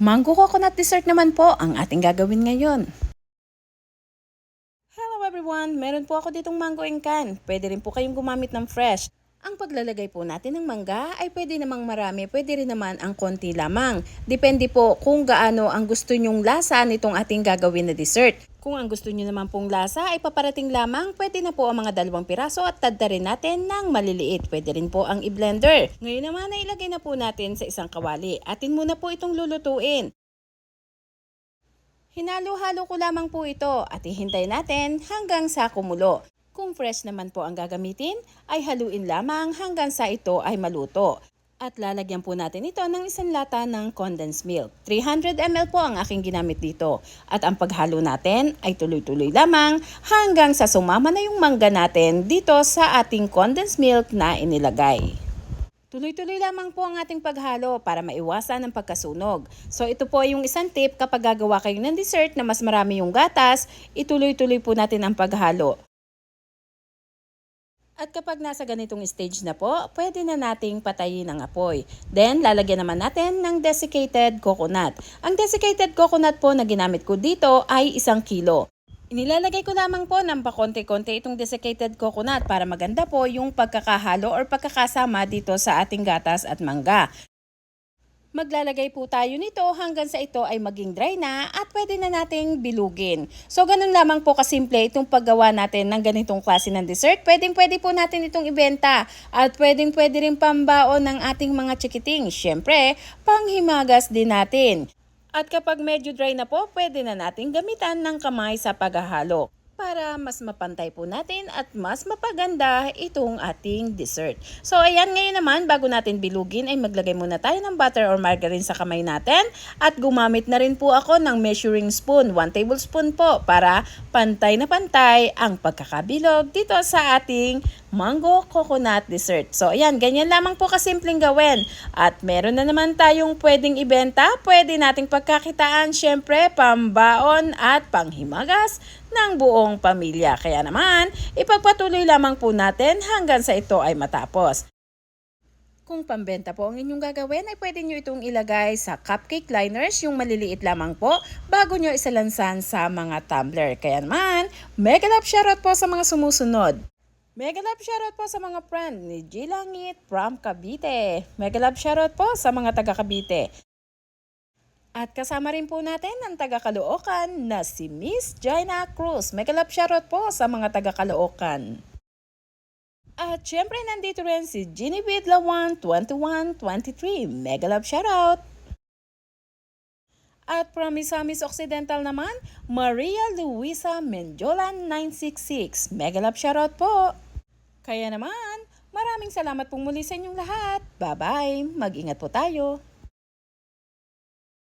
Mango coconut dessert naman po ang ating gagawin ngayon. Hello everyone! Meron po ako ditong mango in can. Pwede rin po kayong gumamit ng fresh. Ang paglalagay po natin ng mangga ay pwede namang marami, pwede rin naman ang konti lamang. Depende po kung gaano ang gusto nyong lasa nitong ating gagawin na dessert. Kung ang gusto nyo naman pong lasa ay paparating lamang, pwede na po ang mga dalawang piraso at tadda rin natin ng maliliit. Pwede rin po ang i-blender. Ngayon naman ay ilagay na po natin sa isang kawali. Atin muna po itong lulutuin. Hinalo-halo ko lamang po ito at ihintay natin hanggang sa kumulo. Kung fresh naman po ang gagamitin, ay haluin lamang hanggang sa ito ay maluto. At lalagyan po natin ito ng isang lata ng condensed milk. 300 ml po ang aking ginamit dito. At ang paghalo natin ay tuloy-tuloy lamang hanggang sa sumama na yung mangga natin dito sa ating condensed milk na inilagay. Tuloy-tuloy lamang po ang ating paghalo para maiwasan ang pagkasunog. So ito po yung isang tip kapag gagawa kayo ng dessert na mas marami yung gatas, ituloy-tuloy po natin ang paghalo. At kapag nasa ganitong stage na po, pwede na nating patayin ang apoy. Then, lalagyan naman natin ng desiccated coconut. Ang desiccated coconut po na ginamit ko dito ay isang kilo. Inilalagay ko lamang po ng pakonti-konti itong desiccated coconut para maganda po yung pagkakahalo or pagkakasama dito sa ating gatas at mangga. Maglalagay po tayo nito hanggang sa ito ay maging dry na at pwede na nating bilugin. So ganun lamang po kasimple itong paggawa natin ng ganitong klase ng dessert. Pwedeng pwede po natin itong ibenta at pwedeng pwede rin pambaon ng ating mga chikiting. Siyempre, panghimagas din natin. At kapag medyo dry na po, pwede na nating gamitan ng kamay sa paghahalo para mas mapantay po natin at mas mapaganda itong ating dessert. So ayan ngayon naman bago natin bilugin ay maglagay muna tayo ng butter or margarine sa kamay natin at gumamit na rin po ako ng measuring spoon, 1 tablespoon po para pantay na pantay ang pagkakabilog dito sa ating mango coconut dessert. So ayan, ganyan lamang po kasimpleng gawin. At meron na naman tayong pwedeng ibenta, pwede nating pagkakitaan syempre pambaon at panghimagas ng buong pamilya. Kaya naman, ipagpatuloy lamang po natin hanggang sa ito ay matapos. Kung pambenta po ang inyong gagawin, ay pwede nyo itong ilagay sa cupcake liners, yung maliliit lamang po, bago nyo isalansan sa mga tumbler. Kaya naman, mega love shoutout po sa mga sumusunod. Mega love shoutout po sa mga friend ni G Langit from Cavite. Mega love shoutout po sa mga taga Cavite. At kasama rin po natin ang taga Caloocan na si Miss Jaina Cruz. Mega love shoutout po sa mga taga Caloocan. At syempre nandito rin si Genevieve Lawan 2123. Mega love shoutout! At from Misamis Occidental naman, Maria Luisa Menjolan 966. Mega love shoutout po! Kaya naman, maraming salamat pong muli sa inyong lahat. Bye-bye! Mag-ingat po tayo!